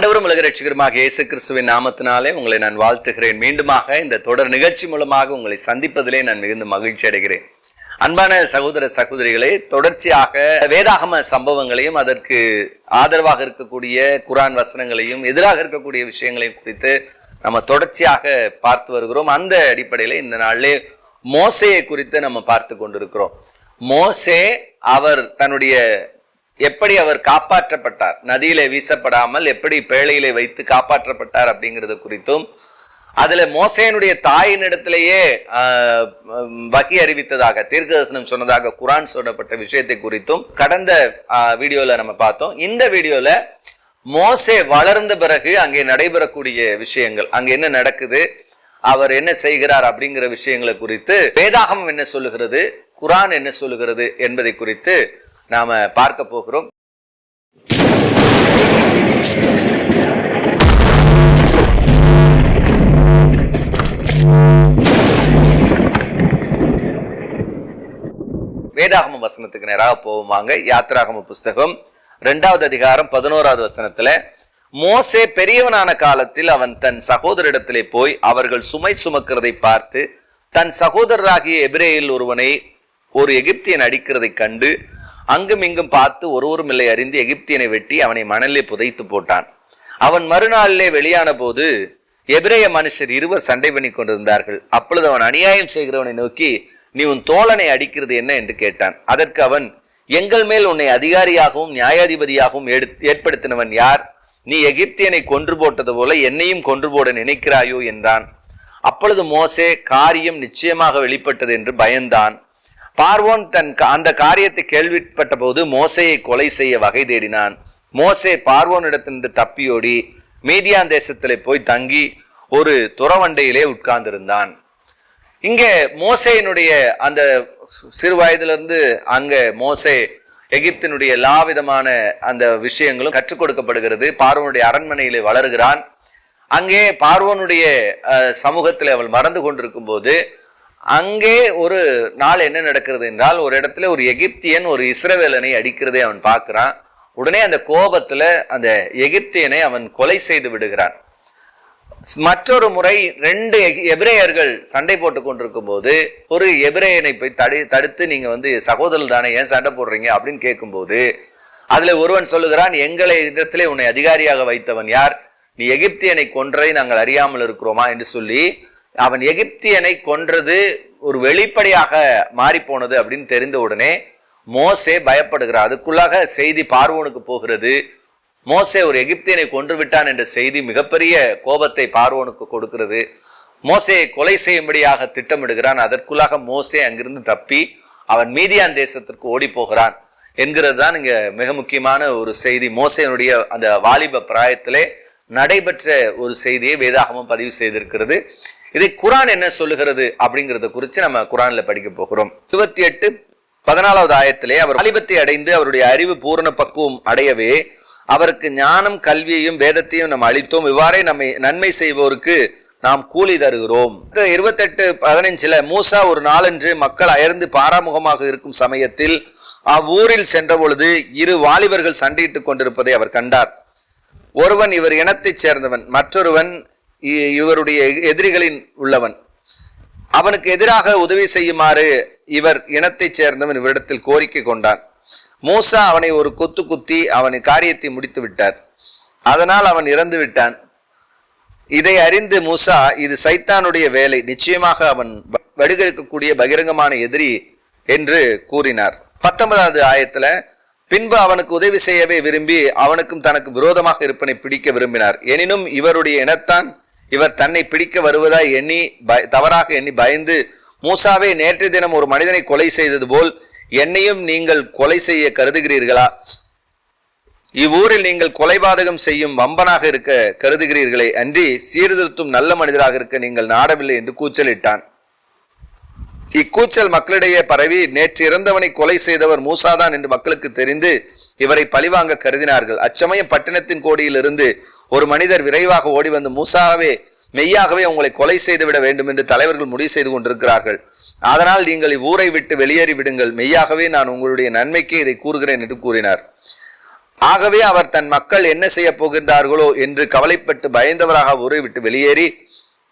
ஆண்டவரும் உலக ரட்சிகருமாக இயேசு கிறிஸ்துவின் நாமத்தினாலே உங்களை நான் வாழ்த்துகிறேன். மீண்டுமாக இந்த தொடர் நிகழ்ச்சி மூலமாக உங்களை சந்திப்பதிலே நான் மிகுந்த மகிழ்ச்சி அடைகிறேன். அன்பான சகோதர சகோதரிகளை தொடர்ச்சியாக வேதாகம சம்பவங்களையும் அதற்கு ஆதரவாக இருக்கக்கூடிய குரான் வசனங்களையும் எதிராக இருக்கக்கூடிய விஷயங்களையும் குறித்து நம்ம தொடர்ச்சியாக பார்த்து வருகிறோம். அந்த அடிப்படையில் இந்த நாளிலே மோசையை குறித்து நம்ம பார்த்து கொண்டிருக்கிறோம். மோசே அவர் தன்னுடைய எப்படி அவர் காப்பாற்றப்பட்டார்? நதியிலே வீசப்படாமல் எப்படி பேழையிலே வைத்து காப்பாற்றப்பட்டார் அப்படிங்கிறது குறித்தும் அதுல மோசையனுடைய தாயினிடத்திலேயே இடத்திலேயே வகி அறிவித்ததாக தீர்க்கதரிசனம் சொன்னதாக குரான் சொல்லப்பட்ட விஷயத்தை குறித்தும் கடந்த வீடியோல நம்ம பார்த்தோம். இந்த வீடியோல மோசே வளர்ந்த பிறகு அங்கே நடைபெறக்கூடிய விஷயங்கள் அங்கே என்ன நடக்குது அவர் என்ன செய்கிறார் அப்படிங்கிற விஷயங்களை குறித்து வேதாகமம் என்ன சொல்லுகிறது குரான் என்ன சொல்லுகிறது என்பதை குறித்து நாம பார்க்க போகிறோம். வேதாகம வசனத்துக்கு நேராக போவோமாங்க யாத்ராகம புஸ்தகம் ரெண்டாவது அதிகாரம் பதினோராவது வசனத்துல மோசே பெரியவனான காலத்தில் அவன் தன் சகோதரிடத்திலே போய் அவர்கள் சுமை சுமக்கிறதை பார்த்து தன் சகோதரராகிய எபிரேயில் ஒருவனை ஒரு எகிப்தியன் அடிக்கிறதை கண்டு அங்கும் இங்கும் பார்த்து ஒருவரும் இல்லை அறிந்து எகிப்தியனை வெட்டி அவனை மணலிலே புதைத்து போட்டான். அவன் மறுநாளிலே வெளியான போது எபிரேய மனுஷர் இருவர் சண்டை பண்ணி கொண்டிருந்தார்கள். அப்பொழுது அவன் அநியாயம் செய்கிறவனை நோக்கி நீ உன் தோழனை அடிக்கிறது என்ன? என்று கேட்டான். அதற்கு அவன் எங்கள் மேல் உன்னை அதிகாரியாகவும் நியாயாதிபதியாகவும் ஏற்படுத்தினவன் யார்? நீ எகிப்தியனை கொன்று போட்டது போல என்னையும் கொன்று போட நினைக்கிறாயோ? என்றான். அப்பொழுது மோசே காரியம் நிச்சயமாக வெளிப்பட்டது என்று பயந்தான். பார்வோன் தன் கா- அந்த காரியத்தை கேள்விப்பட்ட போது மோசையை கொலை செய்ய வகை தேடினான். மோசே பார்வோனிடத்திலிருந்து தப்பியோடி மீதியான் தேசத்திலே போய் தங்கி ஒரு துறவண்டையிலே உட்கார்ந்திருந்தான். இங்கே மோசையினுடைய அந்த சிறு வயதிலிருந்து அங்கே மோசே எகிப்தினுடைய எல்லா விதமான அந்த விஷயங்களும் கற்றுக் கொடுக்கப்படுகிறது. பார்வனுடைய அரண்மனையிலே வளருகிறான். அங்கே பார்வோனுடைய சமூகத்தில் அவள் மறந்து கொண்டிருக்கும் போது அங்கே ஒரு நாள் என்ன நடக்கிறது என்றால் ஒரு இடத்துல ஒரு எகிப்தியன் ஒரு இஸ்ரவேலனை அடிக்கிறதை அவன் பார்க்கிறான். உடனே அந்த கோபத்துல அந்த எகிப்தியனை அவன் கொலை செய்து விடுகிறான். மற்றொரு முறை ரெண்டு எகி- எபிரேயர்கள் சண்டை போட்டு கொண்டிருக்கும் போது ஒரு எபிரேயனை போய் தடு தடுத்து நீங்க வந்து சகோதரர் தானே ஏன் சண்டை போடுறீங்க? அப்படின்னு கேட்கும்போது அதுல ஒருவன் சொல்லுகிறான் எங்களை இடத்திலே உன்னை அதிகாரியாக வைத்தவன் யார்? நீ எகிப்தியனை கொன்றதை நாங்கள் அறியாமல் இருக்கிறோமா? என்று சொல்லி அவன் எகிப்தியனை கொன்றது ஒரு வெளிப்படையாக மாறி போனது அப்படின்னு தெரிந்த உடனே மோசே பயப்படுகிறார். அதுக்குள்ளாக செய்தி பார்வோனுக்கு போகிறது. மோசே ஒரு எகிப்தியனை கொன்று விட்டான் என்ற செய்தி மிகப்பெரிய கோபத்தை பார்வோனுக்கு கொடுக்கிறது. மோசையை கொலை செய்யும்படியாக திட்டமிடுகிறான். அதற்குள்ளாக மோசே அங்கிருந்து தப்பி அவன் மீதியான் தேசத்திற்கு ஓடி போகிறான் என்கிறது தான் இங்க மிக முக்கியமான ஒரு செய்தி. மோசையனுடைய அந்த வாலிப பிராயத்திலே நடைபெற்ற ஒரு செய்தியை வேதாகமம் பதிவு செய்திருக்கிறது. இதை குரான் என்ன சொல்லுகிறது அப்படிங்கறத குறித்து நம்ம குரான்ல படிக்க போகிறோம். இருபத்தி எட்டு பதினாலாவது ஆயத்திலே அவர் வாலிபத்தை அடைந்து அவருடைய அறிவு பூரண பக்குவம் அடையவே அவருக்கு ஞானம் கல்வியையும் வேதத்தையும் நாம் அளித்தோம். இவ்வாறே நம்மை நன்மை செய்வோருக்கு நாம் கூலி தருகிறோம். இருபத்தெட்டு பதினஞ்சுல மூசா ஒரு நாளன்று மக்கள் அயர்ந்து பாராமுகமாக இருக்கும் சமயத்தில் அவ்வூரில் சென்ற பொழுது இரு வாலிபர்கள் சண்டையிட்டுக் கொண்டிருப்பதை அவர் கண்டார். ஒருவன் இவர் இனத்தைச் சேர்ந்தவன் மற்றொருவன் இவருடைய எதிரிகளின் உள்ளவன். அவனுக்கு எதிராக உதவி செய்யுமாறு இவர் இனத்தைச் சேர்ந்தவன் இவரிடத்தில் கோரிக்கை கொண்டான். மூசா அவனை ஒரு கொத்து குத்தி அவன் காரியத்தை முடித்து விட்டார். அதனால் அவன் இறந்து விட்டான். இதை அறிந்து மூசா இது சைத்தானுடைய வேலை. நிச்சயமாக அவன் வ- வடுகெடுக்கக்கூடிய பகிரங்கமான எதிரி என்று கூறினார். பத்தொன்பதாவது ஆயத்துல பின்பு அவனுக்கு உதவி செய்யவே விரும்பி அவனுக்கும் தனக்கு விரோதமாக இருப்பனை பிடிக்க விரும்பினார். எனினும் இவருடைய இனத்தான் இவர் தன்னை பிடிக்க வருவதாய் எண்ணி பய- தவறாக எண்ணி பயந்து மூசாவே நேற்று தினம் ஒரு மனிதனை கொலை செய்தது போல் என்னையும் நீங்கள் கொலை செய்ய கருதுகிறீர்களா? இவ்வூரில் நீங்கள் கொலைபாதகம் செய்யும் வம்பனாக இருக்க கருதுகிறீர்களே அன்றி சீர்திருத்தும் நல்ல மனிதராக இருக்க நீங்கள் நாடவில்லை என்று கூச்சலிட்டான். இக்கூச்சல் மக்களிடையே பரவி நேற்று இறந்தவனை கொலை செய்தவர் மூசாதான் என்று மக்களுக்கு தெரிந்து இவரை பழிவாங்க கருதினார்கள். அச்சமயம் பட்டணத்தின் கோடியிலிருந்து ஒரு மனிதர் விரைவாக ஓடி வந்து மூசாவே மெய்யாகவே உங்களை கொலை செய்துவிட வேண்டும் என்று தலைவர்கள் முடிவு செய்து கொண்டிருக்கிறார்கள். அதனால் நீங்கள் இவ்வூரை விட்டு வெளியேறி விடுங்கள். மெய்யாகவே நான் உங்களுடைய நன்மைக்கு இதை கூறுகிறேன் என்று கூறினார். ஆகவே அவர் தன் மக்கள் என்ன செய்ய போகின்றார்களோ என்று கவலைப்பட்டு பயந்தவராக ஊரை விட்டு வெளியேறி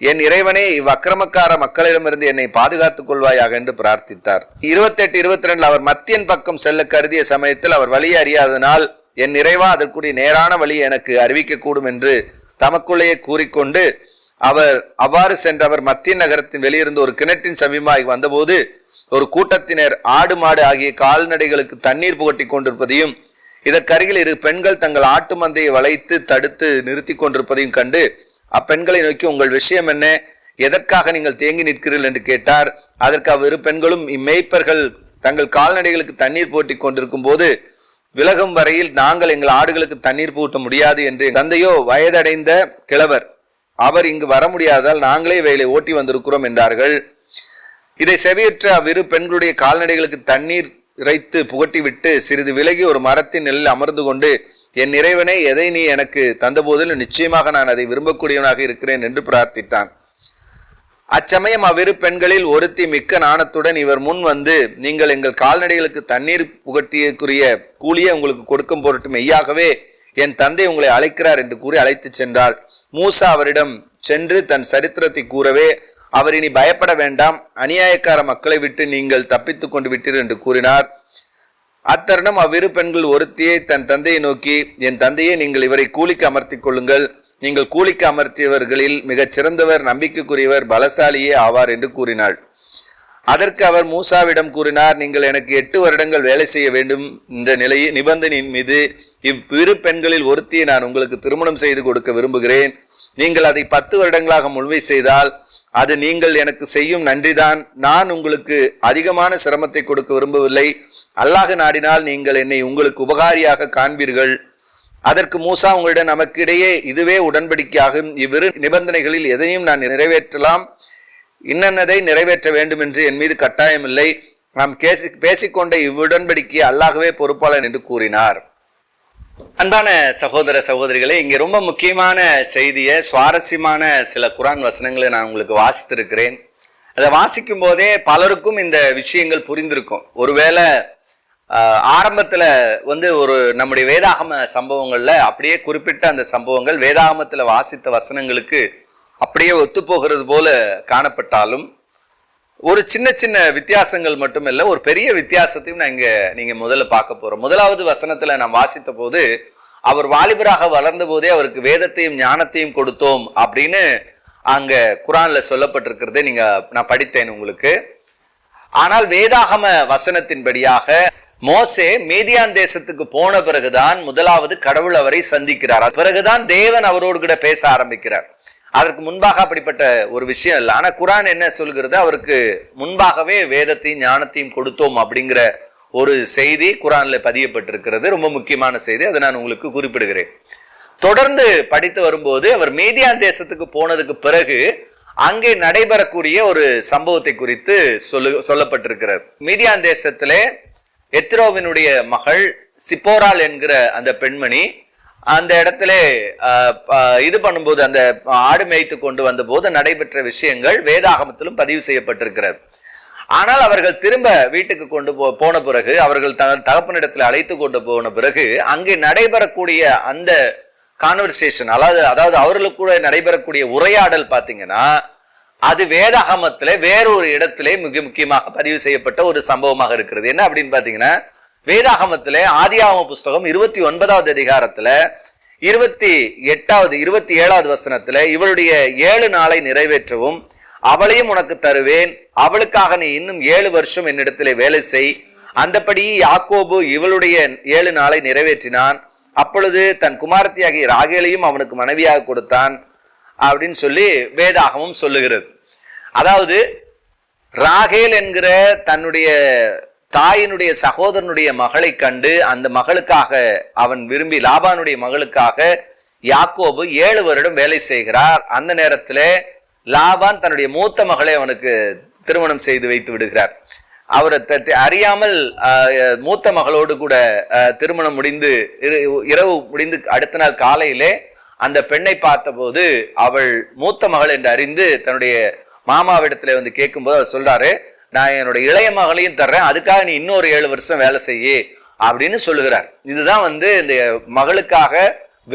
என் இறைவனே இவ்வக்கிரமக்கார மக்களிடமிருந்து என்னை பாதுகாத்துக் கொள்வாயாக என்று பிரார்த்தித்தார். இருபத்தி எட்டு இருபத்தி ரெண்டு அவர் மத்தியன் பக்கம் செல்ல கருதிய சமயத்தில் அவர் வழி அறியாதனால் என் நிறைவா அதற்குரிய நேரான வழி எனக்கு அறிவிக்கக்கூடும் என்று தமக்குள்ளேயே கூறிக்கொண்டு அவர் அவ்வாறு சென்றவர் மத்திய நகரத்தின் வெளியிருந்து ஒரு கிணற்றின் சமீபமாகி வந்தபோது ஒரு கூட்டத்தினர் ஆடு மாடு ஆகிய கால்நடைகளுக்கு தண்ணீர் புகட்டி கொண்டிருப்பதையும் இதற்கருகில் இரு பெண்கள் தங்கள் ஆட்டு மந்தையை வளைத்து தடுத்து நிறுத்தி கொண்டிருப்பதையும் கண்டு அப்பெண்களை நோக்கி உங்கள் விஷயம் என்ன? எதற்காக நீங்கள் தேங்கி நிற்கிறீர்கள் என்று கேட்டார். அதற்கு அவ்விரு பெண்களும் இம்மேய்ப்பர்கள் தங்கள் கால்நடைகளுக்கு தண்ணீர் போட்டி கொண்டிருக்கும் போது விலகும் வரையில் நாங்கள் எங்கள் ஆடுகளுக்கு தண்ணீர் பூட்ட முடியாது என்று தந்தையோ வயதடைந்த கிழவர் அவர் இங்கு வர முடியாதால் நாங்களே வேலை ஓட்டி வந்திருக்கிறோம் என்றார்கள். இதை செவியுற்ற அவ்விரு பெண்களுடைய கால்நடைகளுக்கு தண்ணீர் இறைத்து புகட்டிவிட்டு சிறிது விலகி ஒரு மரத்தின் நிலையில் அமர்ந்து கொண்டு என் இறைவனை எதை நீ எனக்கு தந்தபோதிலும் நிச்சயமாக நான் அதை விரும்பக்கூடியவனாக இருக்கிறேன் என்று பிரார்த்தித்தான். அச்சமயம் அவ்விரு பெண்களில் ஒருத்தி மிக்க நாணத்துடன் இவர் முன் வந்து நீங்கள் எங்கள் கால்நடைகளுக்கு தண்ணீர் புகட்டியக்குரிய கூலியை உங்களுக்கு கொடுக்கும் பொருட்டு மெய்யாகவே என் தந்தை உங்களை அழைக்கிறார் என்று கூறி அழைத்துச் சென்றாள். மூசா அவரிடம் சென்று தன் சரித்திரத்தை கூறவே அவர் இனி பயப்பட வேண்டாம். அநியாயக்கார மக்களை விட்டு நீங்கள் தப்பித்துக் கொண்டு விட்டீர் என்று கூறினார். அத்தருணம் அவ்விரு பெண்கள் ஒருத்தியை தன் தந்தையை நோக்கி என் தந்தையே நீங்கள் இவரை கூலிக்கு அமர்த்தி கொள்ளுங்கள். நீங்கள் கூலிக்கு அமர்த்தியவர்களில் மிகச் சிறந்தவர் நம்பிக்கைக்குரியவர் பலசாலியே ஆவார் என்று கூறினாள். அதற்கு அவர் மூசாவிடம் கூறினார் நீங்கள் எனக்கு எட்டு வருடங்கள் வேலை செய்ய வேண்டும் என்ற நிலையை நிபந்தனையின் மீது இவ்விரு பெண்களில் ஒருத்தியை நான் உங்களுக்கு திருமணம் செய்து கொடுக்க விரும்புகிறேன். நீங்கள் அதை பத்து வருடங்களாக முழுமை செய்தால் அது நீங்கள் எனக்கு செய்யும் நன்றிதான். நான் உங்களுக்கு அதிகமான சிரமத்தை கொடுக்க விரும்பவில்லை. அல்லாஹ் நாடினால் நீங்கள் என்னை உங்களுக்கு உபகாரியாக காண்பீர்கள். அதற்கு மூசா உங்களிடம் நமக்கு இடையே இதுவே உடன்படிக்கையாகும். இவ்விரு நிபந்தனைகளில் எதையும் நான் நிறைவேற்றலாம். இன்னன்னதை நிறைவேற்ற வேண்டும் என்று என் மீது கட்டாயமில்லை. நாம் கேசி பேசிக்கொண்ட இவ்வுடன்படிக்கை அல்லாகவே பொறுப்பாளன் என்று கூறினார். அன்பான சகோதர சகோதரிகளே இங்கே ரொம்ப முக்கியமான செய்தியை சுவாரஸ்யமான சில குரான் வசனங்களை நான் உங்களுக்கு வாசித்திருக்கிறேன். அதை வாசிக்கும் போதே பலருக்கும் இந்த விஷயங்கள் புரிந்திருக்கும். ஒருவேளை ஆரம்பத்துல வந்து ஒரு நம்முடைய வேதாகம சம்பவங்கள்ல அப்படியே குறிப்பிட்ட அந்த சம்பவங்கள் வேதாகமத்துல வாசித்த வசனங்களுக்கு அப்படியே ஒத்துப்போகிறது போல காணப்பட்டாலும் ஒரு சின்ன சின்ன வித்தியாசங்கள் மட்டும் இல்லை ஒரு பெரிய வித்தியாசத்தையும் நான் இங்க நீங்க முதல்ல பார்க்க போறோம். முதலாவது வசனத்துல நான் வாசித்த போது அவர் வாலிபராக வளர்ந்த போதே அவருக்கு வேதத்தையும் ஞானத்தையும் கொடுத்தோம் அப்படின்னு அங்க குரான்ல சொல்லப்பட்டிருக்கிறதை நீங்க நான் படித்தேன் உங்களுக்கு. ஆனால் வேதாகம வசனத்தின்படியாக மோசே மீதியான் தேசத்துக்கு போன பிறகுதான் முதலாவது கடவுள் அவரை சந்திக்கிறார். பிறகுதான் தேவன் அவரோடு கூட பேச ஆரம்பிக்கிறார். அதற்கு முன்பாக அப்படிப்பட்ட ஒரு விஷயம் இல்லை. ஆனா குரான் என்ன சொல்கிறது? அவருக்கு முன்பாகவே வேதத்தையும் ஞானத்தையும் கொடுத்தோம் அப்படிங்கிற ஒரு செய்தி குரான்ல பதியப்பட்டிருக்கிறது. ரொம்ப முக்கியமான செய்தி. அதை நான் உங்களுக்கு குறிப்பிடுகிறேன். தொடர்ந்து படித்து வரும்போது அவர் மீதியான் தேசத்துக்கு போனதுக்கு பிறகு அங்கே நடைபெறக்கூடிய ஒரு சம்பவத்தை குறித்து சொல்லு சொல்லப்பட்டிருக்கிறது மீதியான் தேசத்திலே எத்ரோவினுடைய மகள் சிப்போரால் என்கிற அந்த பெண்மணி அந்த இடத்துல இது பண்ணும்போது அந்த ஆடு மேய்த்து கொண்டு வந்த போது நடைபெற்ற விஷயங்கள் வேதாகமத்திலும் பதிவு செய்யப்பட்டிருக்கிறது. ஆனால் அவர்கள் திரும்ப வீட்டுக்கு கொண்டு போ போன பிறகு அவர்கள் த தகப்பனிடத்தில் அழைத்து கொண்டு போன பிறகு அங்கே நடைபெறக்கூடிய அந்த கான்வர்சேஷன் அதாவது அதாவது அவர்களுக்கு கூட நடைபெறக்கூடிய உரையாடல் பார்த்தீங்கன்னா அது வேதாகமத்திலே வேறொரு இடத்திலே மிக முக்கியமாக பதிவு செய்யப்பட்ட ஒரு சம்பவமாக இருக்கிறது. என்ன அப்படின்னு பாத்தீங்கன்னா வேதாகமத்திலே ஆதியாகம புஸ்தகம் இருபத்தி ஒன்பதாவது அதிகாரத்துல இருபத்தி எட்டாவது இருபத்தி ஏழாவது வசனத்துல இவளுடைய ஏழு நாளை நிறைவேற்றவும் அவளையும் உனக்கு தருவேன். அவளுக்காக நீ இன்னும் ஏழு வருஷம் என்னிடத்திலே வேலை செய். அந்தபடி யாக்கோபு இவளுடைய ஏழு நாளை நிறைவேற்றினான். அப்பொழுது தன் குமாரத்தியாகிய ராகேலையும் அவனுக்கு மனைவியாக கொடுத்தான். அப்படின்னு சொல்லி வேதாகமும் சொல்லுகிறது. அதாவது ராகேல் என்கிற தன்னுடைய தாயினுடைய சகோதரனுடைய மகளை கண்டு அந்த மகளுக்காக அவன் விரும்பி லாபானுடைய மகளுக்காக யாக்கோபு ஏழு வருடம் வேலை செய்கிறார். அந்த நேரத்தில் லாபான் தன்னுடைய மூத்த மகளை அவனுக்கு திருமணம் செய்து வைத்து விடுகிறார். அவரை த- த- அறியாமல் மூத்த மகளோடு கூட திருமணம் முடிந்து இரவு முடிந்து அடுத்த நாள் காலையிலே அந்த பெண்ணை பார்த்தபோது அவள் மூத்த மகள் என்று அறிந்து தன்னுடைய மாமாவிடத்துல வந்து கேட்கும்போது அவர் சொல்றாரு நான் என்னோட இளைய மகளையும் தர்றேன் அதுக்காக நீ இன்னொரு ஏழு வருஷம் வேலை செய்யி அப்படின்னு சொல்லுகிறார். இதுதான் வந்து இந்த மகளுக்காக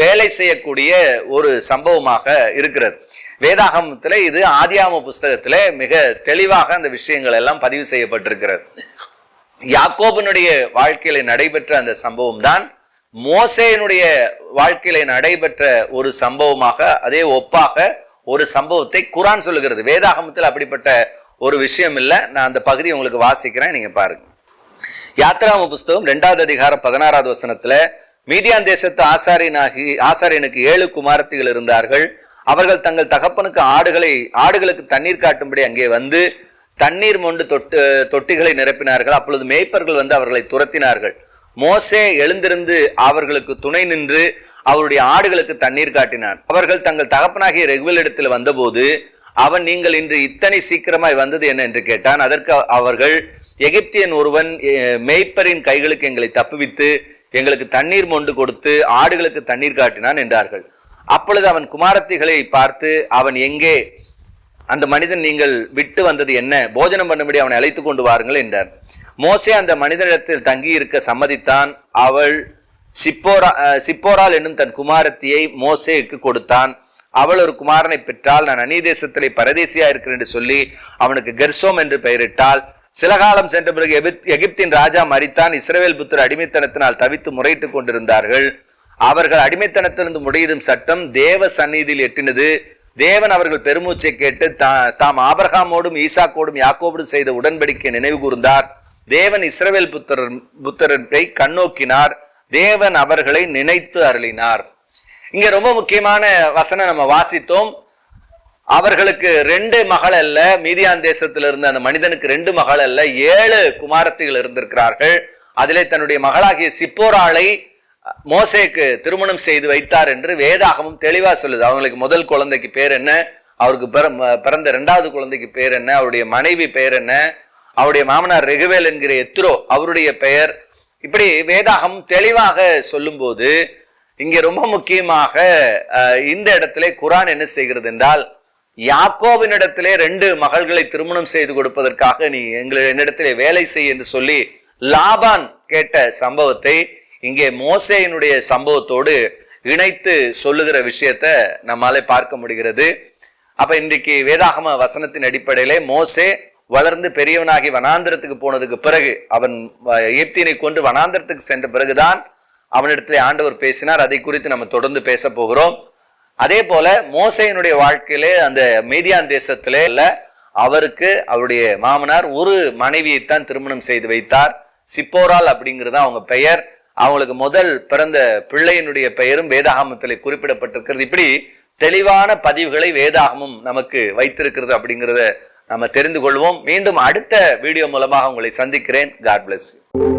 வேலை செய்யக்கூடிய ஒரு சம்பவமாக இருக்கிறது. வேதாகமத்தில் இது ஆதியாம புஸ்தகத்தில் மிக தெளிவாக அந்த விஷயங்கள் எல்லாம் பதிவு செய்யப்பட்டிருக்கிறது. யாக்கோபனுடைய வாழ்க்கையில நடைபெற்ற அந்த சம்பவம் தான் மோசேனுடைய வாழ்க்கையில நடைபெற்ற ஒரு சம்பவமாக அதே ஒப்பாக ஒரு சம்பவத்தை குரான் சொல்லுகிறது. வேதாகமத்தில் அப்படிப்பட்ட ஒரு விஷயம் இல்லை. நான் அந்த பகுதியை உங்களுக்கு வாசிக்கிறேன். நீங்க பாருங்க. யாத்ராம புஸ்தகம் ரெண்டாவது அதிகாரம் பதினாறாவது வசனத்துல மீதியான் தேசத்து ஆசாரியனாகி ஆசாரியனுக்கு ஏழு குமாரத்திகள் இருந்தார்கள். அவர்கள் தங்கள் தகப்பனுக்கு ஆடுகளை ஆடுகளுக்கு தண்ணீர் காட்டும்படி அங்கே வந்து தண்ணீர் மொண்டு தொட்டு தொட்டிகளை நிரப்பினார்கள். அப்பொழுது மேய்ப்பர்கள் வந்து அவர்களை துரத்தினார்கள். மோசே எழுந்திருந்து அவர்களுக்கு துணை நின்று அவருடைய ஆடுகளுக்கு தண்ணீர் காட்டினார். அவர்கள் தங்கள் தகப்பனாகிய ரெகுவல் இடத்தில் வந்தபோது அவன் நீங்கள் இன்று இத்தனை சீக்கிரமாய் வந்தது என்ன? என்று கேட்டான். அதற்கு அவர்கள் எகிப்தியன் ஒருவன் மெய்ப்பரின் மேய்ப்பரின் கைகளுக்கு எங்களை தப்புவித்து எங்களுக்கு தண்ணீர் மொண்டு கொடுத்து ஆடுகளுக்கு தண்ணீர் காட்டினான் என்றார்கள். அப்பொழுது அவன் குமாரத்திகளை பார்த்து அவன் எங்கே? அந்த மனிதன் நீங்கள் விட்டு வந்தது என்ன? போஜனம் பண்ணும்படி அவனை அழைத்து கொண்டு வாருங்கள் என்றார். மோசே அந்த மனிதனிடத்தில் தங்கியிருக்க சம்மதித்தான். அவள் சிப்போரா சிப்போரால் என்னும் தன் குமாரத்தியை மோசேக்கு கொடுத்தான். அவள் ஒரு குமாரனை பெற்றால் நான் அந்நிய தேசத்திலே பரதேசியா இருக்கிறேன் என்று சொல்லி அவனுக்கு கெர்சோம் என்று பெயரிட்டால் சில காலம் சென்ற பிறகு எகிப்தின் ராஜா மறித்தான் இஸ்ரவேல் புத்தர் அடிமைத்தனத்தினால் தவித்து முறையிட்டுக் கொண்டிருந்தார்கள். அவர்கள் அடிமைத்தனத்திலிருந்து முடியிடும் சட்டம் தேவ சந்நிதியில் எட்டினது. தேவன் அவர்கள் பெருமூச்சை கேட்டு தா- தாம் ஆபரகாமோடும் ஈசாக்கோடும் யாக்கோபோடும் செய்த உடன்படிக்கை நினைவு கூர்ந்தார். தேவன் இஸ்ரவேல் புத்தர் புத்தரை கண்ணோக்கினார். தேவன் அவர்களை நினைத்து அருளினார். இங்க ரொம்ப முக்கியமான வசனம் நம்ம வாசித்தோம். அவர்களுக்கு ரெண்டு மகள் அல்ல மீதியான் தேசத்தில் இருந்த அந்த மனிதனுக்கு ரெண்டு மகள் அல்ல ஏழு குமாரத்திகள் இருந்திருக்கிறார்கள். அதிலே தன்னுடைய மகளாகிய சிப்போராளை மோசேக்கு திருமணம் செய்து வைத்தார் என்று வேதாகமும் தெளிவா சொல்லுது. அவங்களுக்கு முதல் குழந்தைக்கு பேர் என்ன? அவருக்கு பிற- பிறந்த இரண்டாவது குழந்தைக்கு பேர் என்ன? அவருடைய மனைவி பேர் என்ன? அவருடைய மாமனார் ரெகுவேல் என்கிற எத்ரோ அவருடைய பெயர். இப்படி வேதாகம் தெளிவாக சொல்லும்போது இங்கே ரொம்ப முக்கியமாக இந்த இடத்திலே குரான் என்ன செய்கிறது என்றால் யாக்கோவினிடத்திலே ரெண்டு மகள்களை திருமணம் செய்து கொடுப்பதற்காக நீ எங்களை என்னிடத்திலே வேலை செய் என்று சொல்லி லாபான் கேட்ட சம்பவத்தை இங்கே மோசேயினுடைய சம்பவத்தோடு இணைத்து சொல்லுகிற விஷயத்தை நம்மாலே பார்க்க முடிகிறது. அப்ப இன்றைக்கு வேதாகம வசனத்தின் அடிப்படையிலே மோசே வளர்ந்து பெரியவனாகி வனாந்திரத்துக்கு போனதுக்கு பிறகு அவன் வ- கொண்டு வனாந்திரத்துக்கு சென்ற பிறகுதான் அவனிடத்திலே ஆண்டவர் பேசினார். அதை குறித்து நம்ம தொடர்ந்து பேச போகிறோம். அதே போல மோசையினுடைய வாழ்க்கையிலே அந்த மீதியான் தேசத்திலே அல்ல அவருக்கு அவருடைய மாமனார் ஒரு மனைவியைத்தான் திருமணம் செய்து வைத்தார். சிப்போரால் அப்படிங்கிறது அவங்க பெயர். அவங்களுக்கு முதல் பிறந்த பிள்ளையினுடைய பெயரும் வேதாகமத்தில் குறிப்பிடப்பட்டிருக்கிறது. இப்படி தெளிவான பதிவுகளை வேதாகமும் நமக்கு வைத்திருக்கிறது அப்படிங்கிறத நம்ம தெரிந்து கொள்வோம். மீண்டும் அடுத்த வீடியோ மூலமாக உங்களை சந்திக்கிறேன். God bless you